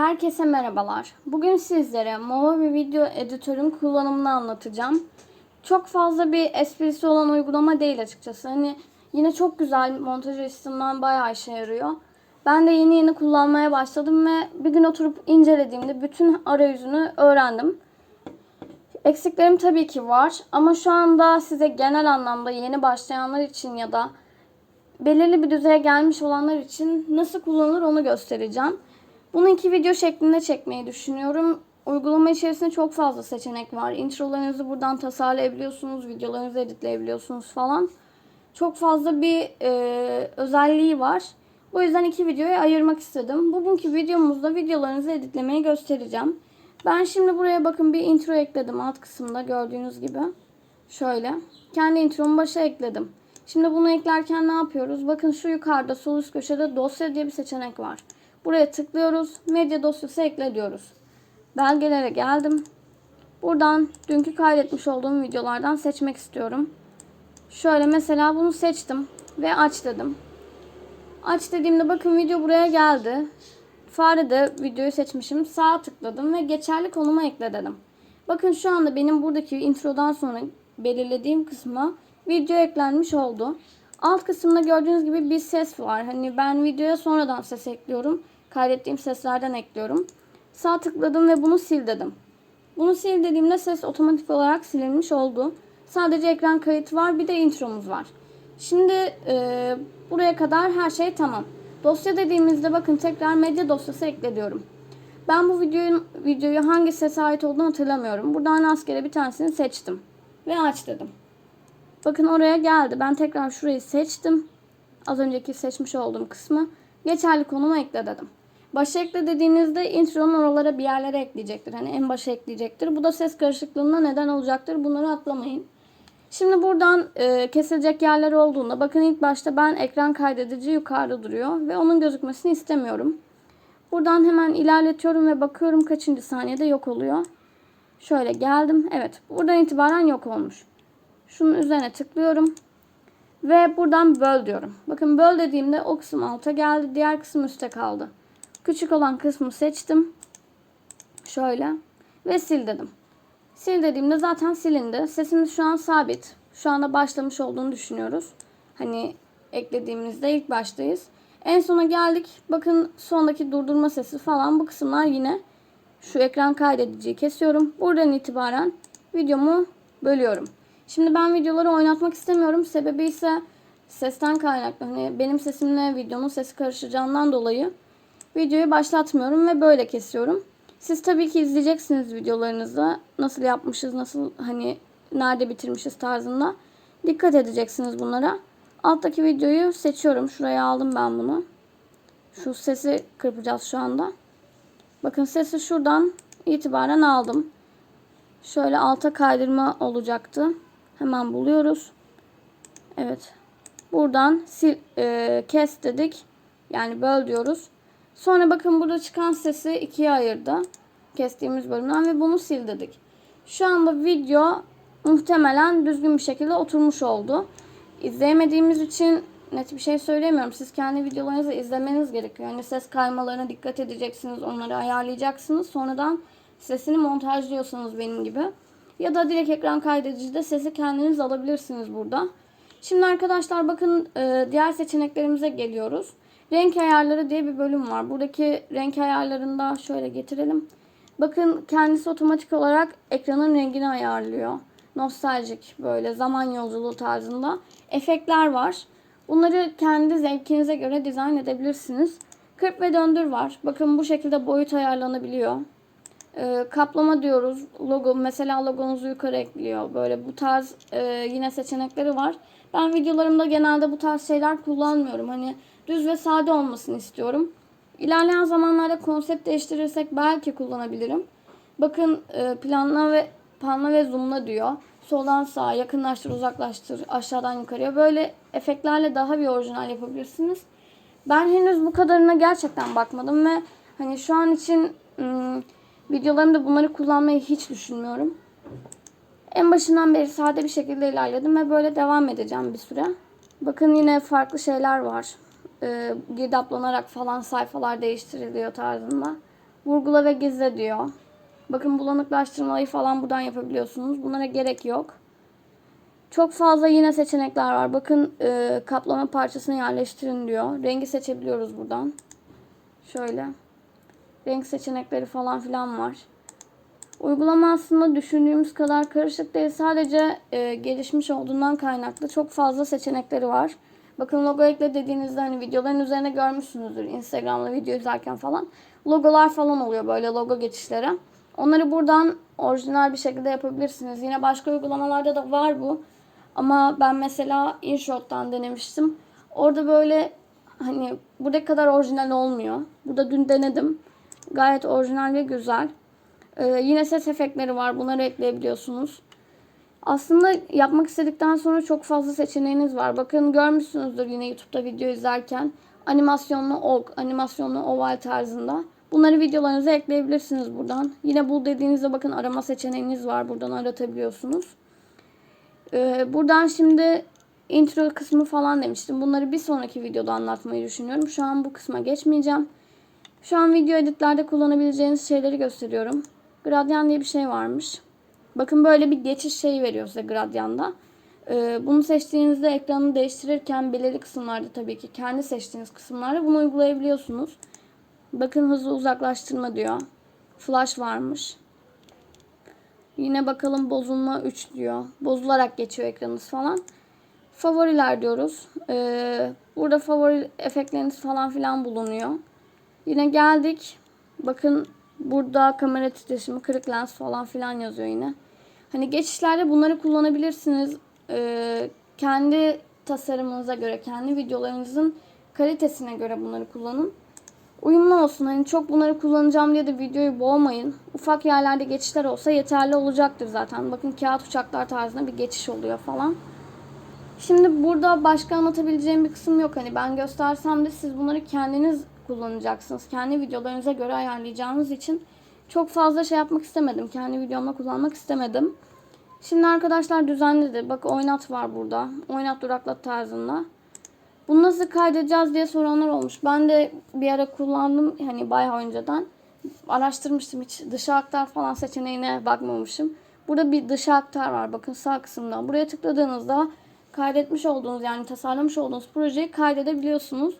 Herkese merhabalar. Bugün sizlere Movo bir video editörün kullanımını anlatacağım. Çok fazla bir esprisi olan uygulama değil açıkçası. Hani yine çok güzel montaj açısından bayağı işe yarıyor. Ben de yeni yeni kullanmaya başladım ve bir gün oturup incelediğimde bütün arayüzünü öğrendim. Eksiklerim tabii ki var ama şu anda size genel anlamda yeni başlayanlar için ya da belirli bir düzeye gelmiş olanlar için nasıl kullanılır onu göstereceğim. Bunu iki video şeklinde çekmeyi düşünüyorum. Uygulama içerisinde çok fazla seçenek var. Introlarınızı buradan tasarlayabiliyorsunuz, videolarınızı editleyebiliyorsunuz falan. Çok fazla bir e, özelliği var. Bu yüzden iki videoya ayırmak istedim. Bugünkü videomuzda videolarınızı editlemeyi göstereceğim. Ben şimdi buraya bakın bir intro ekledim alt kısımda gördüğünüz gibi. Şöyle. Kendi intromu başa ekledim. Şimdi bunu eklerken ne yapıyoruz? Bakın şu yukarıda sol üst köşede dosya diye bir seçenek var. Buraya tıklıyoruz. Medya dosyası ekle diyoruz. Belgelere geldim. Buradan dünkü kaydetmiş olduğum videolardan seçmek istiyorum. Şöyle mesela bunu seçtim ve aç dedim. Aç dediğimde bakın video buraya geldi. Farede videoyu seçmişim. Sağa tıkladım ve geçerli konuma ekle dedim. Bakın şu anda benim buradaki introdan sonra belirlediğim kısma video eklenmiş oldu. Alt kısımda gördüğünüz gibi bir ses var. Hani ben videoya sonradan ses ekliyorum. Kaydettiğim seslerden ekliyorum. Sağ tıkladım ve bunu sil dedim. Bunu sil dediğimde ses otomatik olarak silinmiş oldu. Sadece ekran kayıt var bir de intromuz var. Şimdi e, buraya kadar her şey tamam. Dosya dediğimizde bakın tekrar medya dosyası ekle. Ben bu videoyu, videoyu hangi sese ait olduğunu hatırlamıyorum. Buradan rastgele bir tanesini seçtim. Ve aç dedim. Bakın oraya geldi. Ben tekrar şurayı seçtim. Az önceki seçmiş olduğum kısmı. Geçerli konuma ekle dedim. Başa ekle dediğinizde intronun oralara bir yerlere ekleyecektir. Hani en başa ekleyecektir. Bu da ses karışıklığına neden olacaktır. Bunları atlamayın. Şimdi buradan e, kesilecek yerler olduğunda bakın ilk başta ben ekran kaydedici yukarıda duruyor ve onun gözükmesini istemiyorum. Buradan hemen ilerletiyorum ve bakıyorum kaçıncı saniyede yok oluyor. Şöyle geldim. Evet buradan itibaren yok olmuş. Şunun üzerine tıklıyorum. Ve buradan böl diyorum. Bakın böl dediğimde o kısım alta geldi. Diğer kısım üstte kaldı. Küçük olan kısmı seçtim. Şöyle. Ve sil dedim. Sil dediğimde zaten silindi. Sesimiz şu an sabit. Şu anda başlamış olduğunu düşünüyoruz. Hani eklediğimizde ilk baştayız. En sona geldik. Bakın sondaki durdurma sesi falan bu kısımlar yine şu ekran kaydediciyi kesiyorum. Buradan itibaren videomu bölüyorum. Şimdi ben videoları oynatmak istemiyorum. Sebebi ise sesten kaynaklı. Hani benim sesimle videonun sesi karışacağından dolayı videoyu başlatmıyorum ve böyle kesiyorum. Siz tabii ki izleyeceksiniz videolarınızda. Nasıl yapmışız, nasıl hani nerede bitirmişiz tarzında. Dikkat edeceksiniz bunlara. Alttaki videoyu seçiyorum. Şuraya aldım ben bunu. Şu sesi kırpacağız şu anda. Bakın sesi şuradan itibaren aldım. Şöyle alta kaydırma olacaktı. Hemen buluyoruz. Evet. Buradan sil, e, kes dedik. Yani böl diyoruz. Sonra bakın burada çıkan sesi ikiye ayırdı. Kestiğimiz bölümden ve bunu sil dedik. Şu anda video muhtemelen düzgün bir şekilde oturmuş oldu. İzleyemediğimiz için net bir şey söylemiyorum. Siz kendi videolarınızı izlemeniz gerekiyor. Yani ses kaymalarına dikkat edeceksiniz. Onları ayarlayacaksınız. Sonradan sesini montajlıyorsanız benim gibi. Ya da direkt ekran kaydedicide sesi kendiniz alabilirsiniz burada. Şimdi arkadaşlar bakın e, diğer seçeneklerimize geliyoruz. Renk ayarları diye bir bölüm var. Buradaki renk ayarlarında şöyle getirelim. Bakın kendisi otomatik olarak ekranın rengini ayarlıyor. Nostaljik böyle zaman yolculuğu tarzında efektler var. Bunları kendi zevkinize göre dizayn edebilirsiniz. Kırp ve döndür var. Bakın bu şekilde boyut ayarlanabiliyor. Ee, kaplama diyoruz. Logo mesela logonuzu yukarı ekliyor. Böyle bu tarz e, yine seçenekleri var. Ben videolarımda genelde bu tarz şeyler kullanmıyorum. Hani düz ve sade olmasını istiyorum. İlerleyen zamanlarda konsept değiştirirsek belki kullanabilirim. Bakın e, planla ve panla ve zoomla diyor. Soldan sağa yakınlaştır, uzaklaştır, aşağıdan yukarıya. Böyle efektlerle daha bir orijinal yapabilirsiniz. Ben henüz bu kadarına gerçekten bakmadım ve hani şu an için ım, videolarımda bunları kullanmayı hiç düşünmüyorum. En başından beri sade bir şekilde ilerledim ve böyle devam edeceğim bir süre. Bakın yine farklı şeyler var. Ee, girdaplanarak falan sayfalar değiştiriliyor tarzında. Vurgula ve gizle diyor. Bakın bulanıklaştırmayı falan buradan yapabiliyorsunuz. Bunlara gerek yok. Çok fazla yine seçenekler var. Bakın e, kaplama parçasını yerleştirin diyor. Rengi seçebiliyoruz buradan. Şöyle. Renk seçenekleri falan filan var. Uygulama aslında düşündüğümüz kadar karışık değil. Sadece e, gelişmiş olduğundan kaynaklı çok fazla seçenekleri var. Bakın logo ekle dediğinizde hani videoların üzerine görmüşsünüzdür. Instagram'da video izlerken falan. Logolar falan oluyor böyle logo geçişleri. Onları buradan orijinal bir şekilde yapabilirsiniz. Yine başka uygulamalarda da var bu. Ama ben mesela InShot'tan denemiştim. Orada böyle hani buradaki kadar orijinal olmuyor. Burada dün denedim. Gayet orijinal ve güzel. Ee, yine ses efektleri var. Bunları ekleyebiliyorsunuz. Aslında yapmak istedikten sonra çok fazla seçeneğiniz var. Bakın görmüşsünüzdür yine YouTube'da video izlerken. Animasyonlu ok, animasyonlu oval tarzında. Bunları videolarınıza ekleyebilirsiniz buradan. Yine bul dediğinizde bakın arama seçeneğiniz var. Buradan aratabiliyorsunuz. Ee, buradan şimdi intro kısmı falan demiştim. Bunları bir sonraki videoda anlatmayı düşünüyorum. Şu an bu kısma geçmeyeceğim. Şu an video editlerde kullanabileceğiniz şeyleri gösteriyorum. Gradyan diye bir şey varmış. Bakın böyle bir geçiş şeyi veriyor size Gradyan'da. Ee, bunu seçtiğinizde ekranı değiştirirken belirli kısımlarda tabii ki kendi seçtiğiniz kısımlarda bunu uygulayabiliyorsunuz. Bakın hızlı uzaklaştırma diyor. Flash varmış. Yine bakalım bozulma 3 diyor. Bozularak geçiyor ekranınız falan. Favoriler diyoruz. Ee, burada favori efektleriniz falan filan bulunuyor. Yine geldik. Bakın burada kamera titreşimi, kırık lens falan filan yazıyor yine. Hani geçişlerde bunları kullanabilirsiniz. Ee, kendi tasarımınıza göre, kendi videolarınızın kalitesine göre bunları kullanın. Uyumlu olsun. Hani çok bunları kullanacağım diye de videoyu boğmayın. Ufak yerlerde geçişler olsa yeterli olacaktır zaten. Bakın kağıt uçaklar tarzında bir geçiş oluyor falan. Şimdi burada başka anlatabileceğim bir kısım yok. Hani ben göstersem de siz bunları kendiniz kullanacaksınız. Kendi videolarınıza göre ayarlayacağınız için çok fazla şey yapmak istemedim. Kendi videomda kullanmak istemedim. Şimdi arkadaşlar düzenledi. Bak oynat var burada. Oynat duraklat tarzında. Bunu nasıl kaydedeceğiz diye soranlar olmuş. Ben de bir ara kullandım hani bayağı önceden. Araştırmıştım hiç dışa aktar falan seçeneğine bakmamışım. Burada bir dışa aktar var bakın sağ kısımda. Buraya tıkladığınızda kaydetmiş olduğunuz yani tasarlamış olduğunuz projeyi kaydedebiliyorsunuz.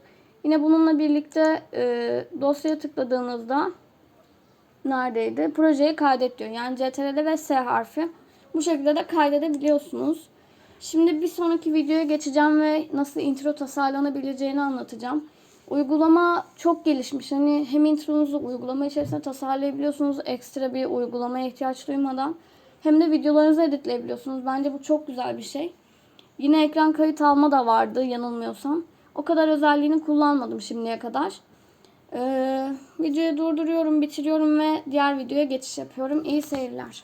Yine bununla birlikte e, dosyaya tıkladığınızda neredeydi? Projeyi kaydet diyor. Yani CTRL ve S harfi. Bu şekilde de kaydedebiliyorsunuz. Şimdi bir sonraki videoya geçeceğim ve nasıl intro tasarlanabileceğini anlatacağım. Uygulama çok gelişmiş. Hani hem intronuzu uygulama içerisinde tasarlayabiliyorsunuz ekstra bir uygulamaya ihtiyaç duymadan. Hem de videolarınızı editleyebiliyorsunuz. Bence bu çok güzel bir şey. Yine ekran kayıt alma da vardı yanılmıyorsam. O kadar özelliğini kullanmadım şimdiye kadar. Ee, videoyu durduruyorum, bitiriyorum ve diğer videoya geçiş yapıyorum. İyi seyirler.